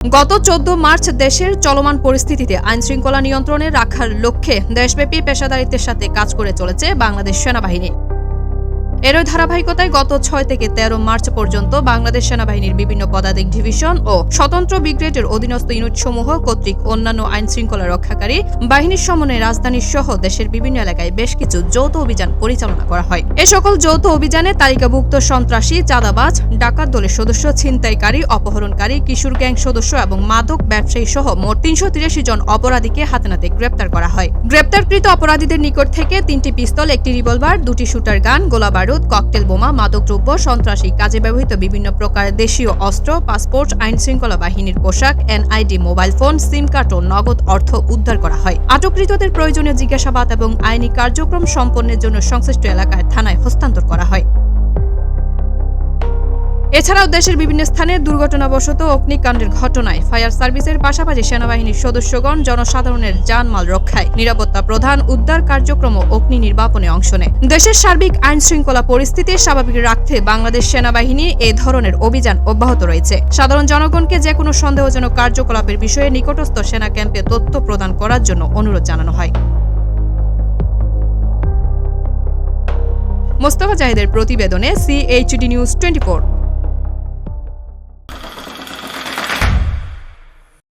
গত চোদ্দ মার্চ দেশের চলমান পরিস্থিতিতে আইন শৃঙ্খলা নিয়ন্ত্রণে রাখার লক্ষ্যে দেশব্যাপী পেশাদারিত্বের সাথে কাজ করে চলেছে বাংলাদেশ সেনাবাহিনী। এরই ধারাবাহিকতায় গত ছয় থেকে তেরো মার্চ পর্যন্ত বাংলাদেশ সেনাবাহিনীর বিভিন্ন পদাতিক ডিভিশন ও স্বতন্ত্র ব্রিগেডের অধীনস্থ ইউনিটসমূহ কর্তৃক অন্যান্য আইন শৃঙ্খলা রক্ষাকারী বাহিনীর সমন্বয়ে রাজধানী সহ দেশের বিভিন্ন এলাকায় বেশ কিছু যৌথ অভিযান পরিচালনা করা হয়। এ সকল যৌথ অভিযানে তালিকাভুক্ত সন্ত্রাসী, চাঁদাবাজ, ডাকাত দলের সদস্য, ছিনতাইকারী, অপহরণকারী, কিশোর গ্যাং সদস্য এবং মাদক ব্যবসায়ী সহ মোট তিনশো তিরাশি জন অপরাধীকে হাতে নাতে গ্রেপ্তার করা হয়। গ্রেপ্তারকৃত অপরাধীদের নিকট থেকে তিনটি পিস্তল, একটি রিভলভার, দুটি শুটার গান গোলা বারুদ ককটেল বোমা, মাদকদ্রব্য, সন্ত্রাসী কাজে ব্যবহৃত বিভিন্ন প্রকার দেশীয় অস্ত্র, পাসপোর্ট আইন শৃঙ্খলা বাহিনীর পোশাক, NID, mobile phone, SIM card ও নগদ অর্থ উদ্ধার করা হয়। আটককৃতদের প্রয়োজনীয় জিজ্ঞাসাবাদ এবং আইনি কার্যক্রম সম্পন্নের জন্য সংশ্লিষ্ট এলাকায় থানায় হস্তান্তর করা হয়। এছাড়াও দেশের বিভিন্ন স্থানে দুর্ঘটনাবশত অগ্নিকাণ্ডের ঘটনায় ফায়ার সার্ভিসের পাশাপাশি সেনাবাহিনীর সদস্যগণ জনসাধারণের জানমাল রক্ষায় নিরাপত্তা প্রধান উদ্ধার কার্যক্রম ও অগ্নি নির্বাপনে অংশ নেয়। দেশের সার্বিক আইন শৃঙ্খলা পরিস্থিতি স্বাভাবিক রাখতে বাংলাদেশ সেনাবাহিনী এ ধরনের অভিযান অব্যাহত রয়েছে। সাধারণ জনগণকে যে কোনো সন্দেহজনক কার্যকলাপের বিষয়ে নিকটস্থ সেনা ক্যাম্পে তথ্য প্রদান করার জন্য অনুরোধ জানানো হয়। মোস্তফা জাহিদের প্রতিবেদনে সিএইচডি নিউজ টোয়েন্টি